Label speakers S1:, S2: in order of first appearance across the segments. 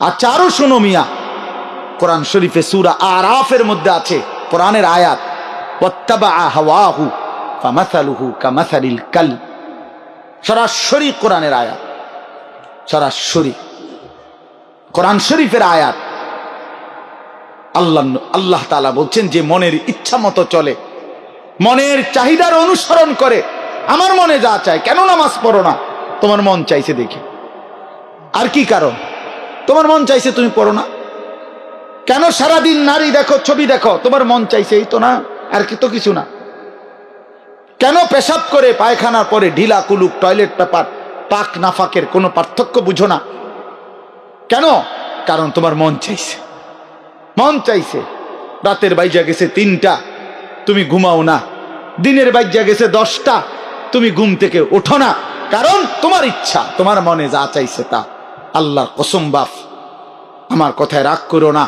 S1: আচ্ছা আরও শোনো মিয়া। কোরআন শরীফে সুরা আরাফের মধ্যে আছে, কোরআনের আয়াত কাল। সরাসরি কোরআনের আয়াত, সরাসরি। কোরআন শরীফের আয়াত। আল্লাহ আল্লাহ তাআলা বলছেন যে, মনের ইচ্ছা মতো চলে। মনের চাহিদার অনুসরণ করে। আমার মনে যা চায়, কেন নামাজ পড়ো না? তোমার মন চাইছে দেখি। আর কি কারণ? তোমার মন চাইছে তুমি পড়ো না। কেন সারাদিন নারী দেখো, ছবি দেখো? তোমার মন চাইছে এই তো না, আর কি তো কিছু না। কেন পেশাব করে পায়খানার পরে ঢিলা কুলুক টয়লেট পেপার পাক নাফাকের কোনো পার্থক্য বুঝো না? কেন? কারণ তোমার মন চাইছে। মন চাইছে। রাতের বাইজা গেছে তিনটা, তুমি ঘুমাও না। দিনের বাইজা গেছে দশটা, তুমি ঘুম থেকে ওঠো না। কারণ তোমার ইচ্ছা, তোমার মনে যা চাইছে তা। আল্লাহ কসম আমার কথায় রাগ করো না।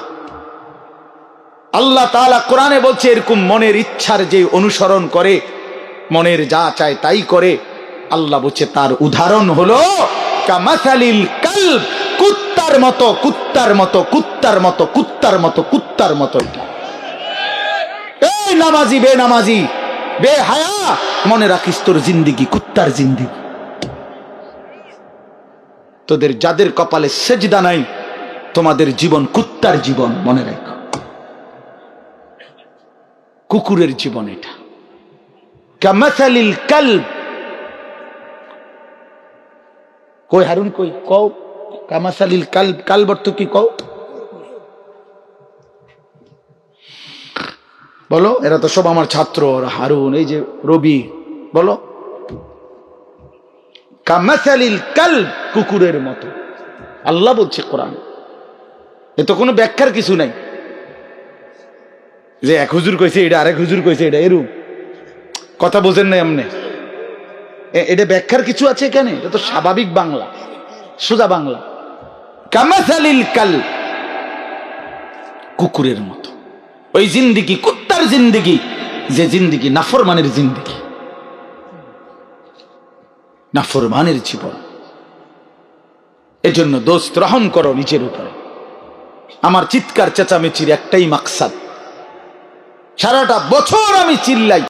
S1: আল্লাহ তাআলা কোরআনে বলছে, এরকম মনের ইচ্ছার যে অনুসরণ করে, মনের যা চায় তাই করে। আল্লাহ বলছে, তার উদাহরণ হলো, কামাসালিল কাল কুত্তার মতো কুত্তার মতো কুত্তার মতো কুত্তার মতো কুত্তার মতো এই নামাজি, বে নামাজি, বে হায়া, মনে রাখিস তোর জিন্দিগি, কুত্তার জিন্দিগি। তোদের যাদের কপালে সেজদা নাই, তোমাদের জীবন কুত্তার জীবন, মনে রাখো। কুকুরের জীবন এটা। কামাসালিল কালব। কই হারুন কই? কও। কামাসালিল কাল কালব অর্থ কি কও? বলো, এরা তো সব আমার ছাত্র হারুন, এই যে রবি, বলো। কামাসালিল কাল কুকুরের মতো। আল্লাহ বলছে কোরআন। এ তো কোনো ব্যাখ্যার কিছু নাই। যে এক হুজুর কইছে এটা, আরেক হুজুর কইছে এটা এরম কথা বোঝেন না এমনি এটা ব্যাখ্যার কিছু আছে এখানে? এটা তো স্বাভাবিক বাংলা, সোজা বাংলা। কামাসালিল কাল কুকুরের মতো। ওই জিন্দিগি, কুত্তার জিন্দিগি, যে জিন্দিগি, নাফরমানের জিন্দিগি। নাফরমানের জীবন। এজন্য দোষ রহম করো নিজের উপরে। আমার চিৎকার চেঁচামেচির একটাই মাকসাদ। সারাটা বছর আমি চিল্লাই।